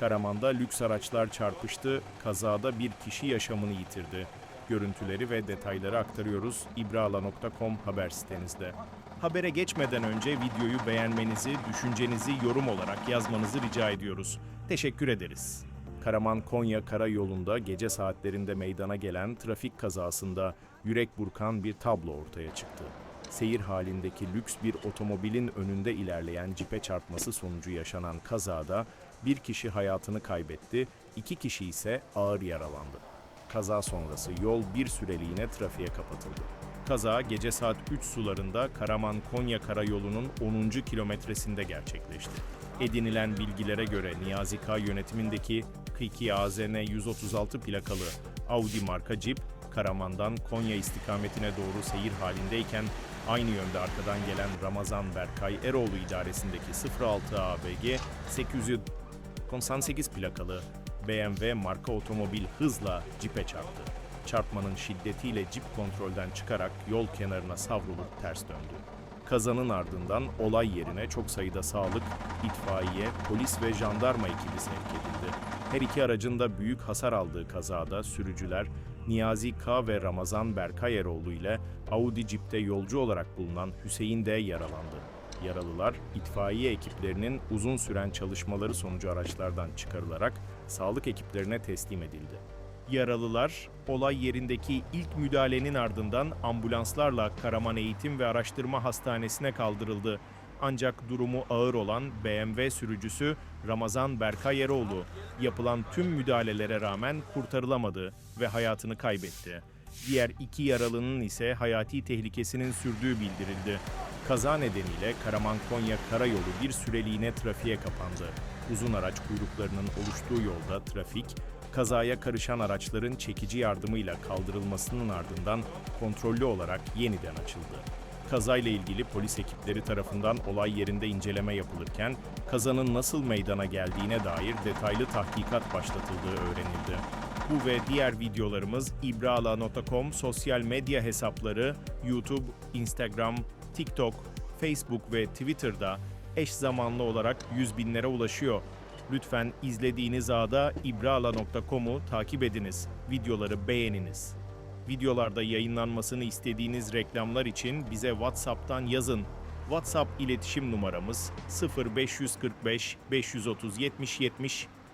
Karaman'da lüks araçlar çarpıştı, kazada bir kişi yaşamını yitirdi. Görüntüleri ve detayları aktarıyoruz ibrala.com haber sitemizde. Habere geçmeden önce videoyu beğenmenizi, düşüncenizi yorum olarak yazmanızı rica ediyoruz. Teşekkür ederiz. Karaman-Konya karayolunda gece saatlerinde meydana gelen trafik kazasında yürek burkan bir tablo ortaya çıktı. Seyir halindeki lüks bir otomobilin önünde ilerleyen cipe çarpması sonucu yaşanan kazada bir kişi hayatını kaybetti, iki kişi ise ağır yaralandı. Kaza sonrası yol bir süreliğine trafiğe kapatıldı. Kaza gece saat 3 sularında Karaman-Konya karayolunun 10. kilometresinde gerçekleşti. Edinilen bilgilere göre Niyazi K yönetimindeki 42 AZN 136 plakalı Audi marka Jeep, Karaman'dan Konya istikametine doğru seyir halindeyken aynı yönde arkadan gelen Ramazan Berkay Eroğlu idaresindeki 06 ABG 898 plakalı BMW marka otomobil hızla Jeep'e çarptı. Çarpmanın şiddetiyle Jeep kontrolden çıkarak yol kenarına savrulup ters döndü. Kazanın ardından olay yerine çok sayıda sağlık, itfaiye, polis ve jandarma ekibi sevk edildi. Her iki aracın da büyük hasar aldığı kazada sürücüler Niyazi K ve Ramazan Berkay Eroğlu ile Audi Jeep'te yolcu olarak bulunan Hüseyin de yaralandı. Yaralılar itfaiye ekiplerinin uzun süren çalışmaları sonucu araçlardan çıkarılarak sağlık ekiplerine teslim edildi. Yaralılar olay yerindeki ilk müdahalenin ardından ambulanslarla Karaman Eğitim ve Araştırma Hastanesi'ne kaldırıldı. Ancak durumu ağır olan BMW sürücüsü Ramazan Berkay Eroğlu yapılan tüm müdahalelere rağmen kurtarılamadı ve hayatını kaybetti. Diğer iki yaralının ise hayati tehlikesinin sürdüğü bildirildi. Kaza nedeniyle Karaman-Konya karayolu bir süreliğine trafiğe kapandı. Uzun araç kuyruklarının oluştuğu yolda trafik, kazaya karışan araçların çekici yardımıyla kaldırılmasının ardından kontrollü olarak yeniden açıldı. Kazayla ilgili polis ekipleri tarafından olay yerinde inceleme yapılırken kazanın nasıl meydana geldiğine dair detaylı tahkikat başlatıldığı öğrenildi. Bu ve diğer videolarımız ibrala.com sosyal medya hesapları YouTube, Instagram, TikTok, Facebook ve Twitter'da eş zamanlı olarak yüz binlere ulaşıyor. Lütfen izlediğiniz ağda ibrala.com'u takip ediniz, videoları beğeniniz. Videolarda yayınlanmasını istediğiniz reklamlar için bize WhatsApp'tan yazın. WhatsApp iletişim numaramız 0545 530 70 70.